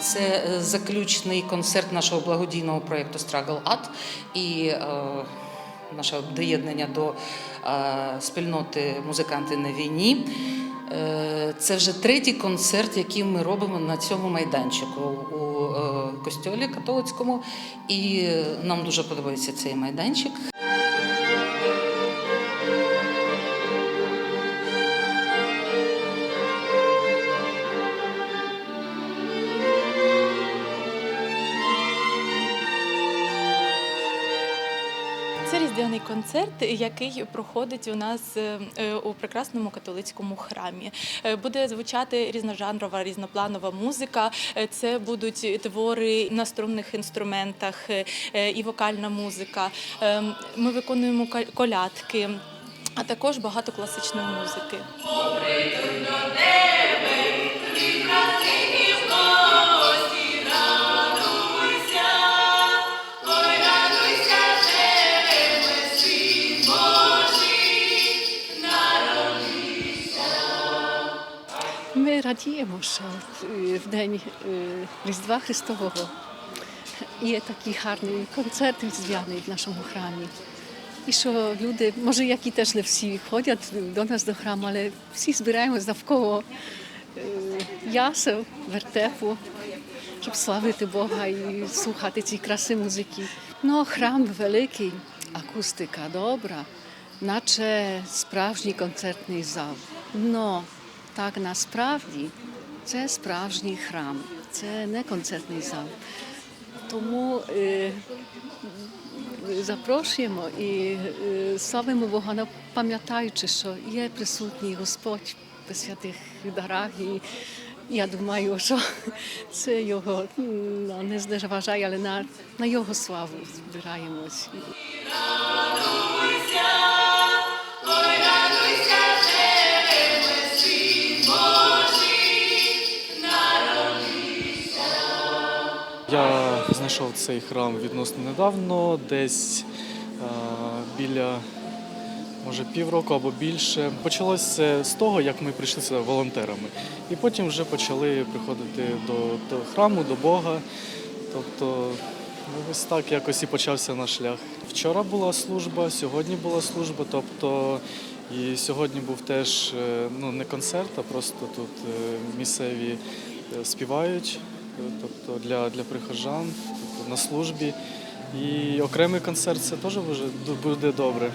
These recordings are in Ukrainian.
Це е, заключний концерт нашого благодійного проєкту Struggle Art і е, наше доєднання до е, спільноти музиканти на війні. Це вже третій концерт, який ми робимо на цьому майданчику у костьолі католицькому. І нам дуже подобається цей майданчик. Різдвяний концерт, який проходить у нас е, е, у прекрасному католицькому храмі. Е, Буде звучати різножанрова, різнопланова музика. Це будуть твори на струнних інструментах і вокальна музика. Е, Ми виконуємо кол- колядки, а також багато класичної музики. Ми радіємо, що е, в день е, Різдва Христового є такий гарний концерт різдвяний в нашому храмі. І що люди, може, які теж не всі ходять до нас до храму, але всі збираємось навколо е, ясел, вертепу, щоб славити Бога і слухати ці краси музики. Ну, храм великий, акустика добра, наче справжній концертний зал. Но так насправді це справжній храм, це не концертний зал. Тому е, запрошуємо і е, славимо Бога, пам'ятаючи, що є присутній Господь в святих дарах. І я думаю, що це його ну, не зневажає, але на, на його славу збираємось. Я знайшов цей храм відносно недавно, десь е, біля може півроку або більше. Почалося з того, як ми прийшли сюди волонтерами. І потім вже почали приходити до, до храму, до Бога. Тобто ну, ось так якось і почався наш шлях. Вчора була служба, сьогодні була служба, тобто і сьогодні був теж е, ну, не концерт, а просто тут е, місцеві співають, тобто для, для прихожан тобто на службі. І окремий концерт це теж буде добре.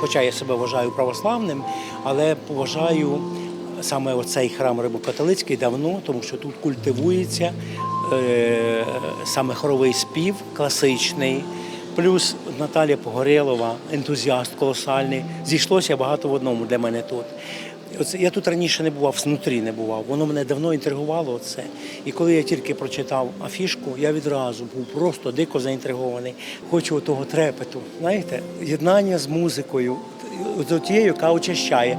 Хоча я себе вважаю православним, але поважаю саме оцей храм Римокатолицький давно, тому що тут культивується е, саме хоровий спів класичний. Плюс Наталія Погорєлова, ентузіаст колосальний. Зійшлося багато в одному для мене тут. Оце, я тут раніше не бував, внутрі не бував. Воно мене давно інтригувало. Це. І коли я тільки прочитав афішку, я відразу був просто дико заінтригований. Хочу того трепету, знаєте, єднання з музикою, з тією, яка очищає.